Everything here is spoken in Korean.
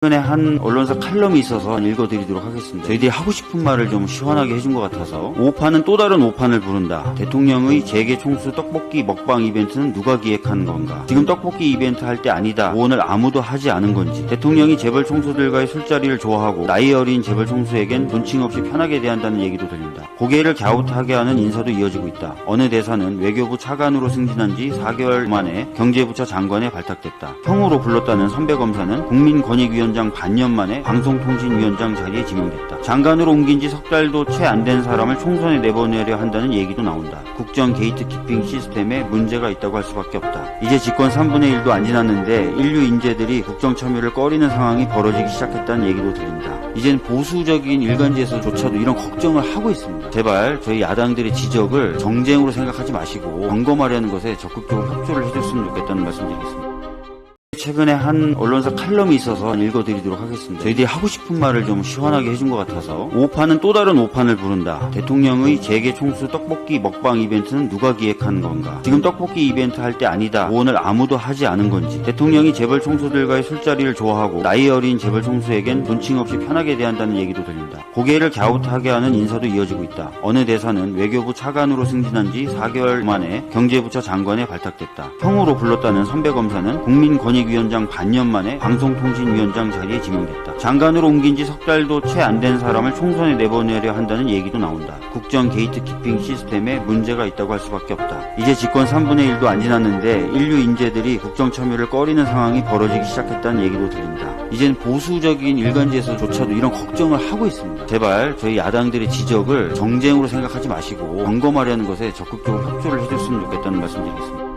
최근에 한 언론사 칼럼이 있어서 읽어드리도록 하겠습니다. 저희들이 하고 싶은 말을 좀 시원하게 해준 것 같아서 오판은 또 다른 오판을 부른다. 대통령의 재계 총수 떡볶이 먹방 이벤트는 누가 기획한 건가? 지금 떡볶이 이벤트 할 때 아니다. 오늘 아무도 하지 않은 건지. 대통령이 재벌 총수들과의 술자리를 좋아하고 나이 어린 재벌 총수에겐 존칭 없이 편하게 대한다는 얘기도 들린다. 고개를 갸웃하게 하는 인사도 이어지고 있다. 어느 대사는 외교부 차관으로 승진한 지 4개월 만에 경제부처 장관에 발탁됐다. 형으로 불렀다는 선배 검사는 국민권익위원 장 반년 만에 방송통신위원장 자리에 지명됐다. 장관으로 옮긴 지 석 달도 채 안 된 사람을 총선에 내보내려 한다는 얘기도 나온다. 국정 게이트 키핑 시스템에 문제가 있다고 할 수밖에 없다. 이제 집권 3분의 1도 안 지났는데 인류 인재들이 국정 참여를 꺼리는 상황이 벌어지기 시작했다는 얘기도 들린다. 이젠 보수적인 일간지에서조차도 이런 걱정을 하고 있습니다. 제발 저희 야당들의 지적을 정쟁으로 생각하지 마시고 점검하려는 것에 적극적으로 협조를 해줬으면 좋겠다는 말씀드리겠습니다. 최근에 한 언론사 칼럼이 있어서 읽어드리도록 하겠습니다. 저희들이 하고 싶은 말을 좀 시원하게 해준 것 같아서 오판은 또 다른 오판을 부른다. 대통령의 재계 총수 떡볶이 먹방 이벤트는 누가 기획한 건가? 지금 떡볶이 이벤트 할 때 아니다. 오늘 아무도 하지 않은 건지. 대통령이 재벌 총수들과의 술자리를 좋아하고 나이 어린 재벌 총수에겐 존칭 없이 편하게 대한다는 얘기도 들린다. 고개를 갸웃하게 하는 인사도 이어지고 있다. 어느 대사는 외교부 차관으로 승진한 지 4개월 만에 경제부처 장관에 발탁됐다. 형으로 불렀다는 선배 검사는 국민권익 위원장 반년 만에 방송통신위원장 자리에 지명됐다. 장관으로 옮긴 지 석 달도 채 안 된 사람을 총선에 내보내려 한다는 얘기도 나온다. 국정 게이트 키핑 시스템에 문제가 있다고 할 수밖에 없다. 이제 집권 3분의 1도 안 지났는데 인류 인재들이 국정 참여를 꺼리는 상황이 벌어지기 시작했다는 얘기도 들린다. 이젠 보수적인 일간지에서조차도 이런 걱정을 하고 있습니다. 제발 저희 야당들의 지적을 정쟁으로 생각하지 마시고 점검하려는 것에 적극적으로 협조를 해줬으면 좋겠다는 말씀드리겠습니다.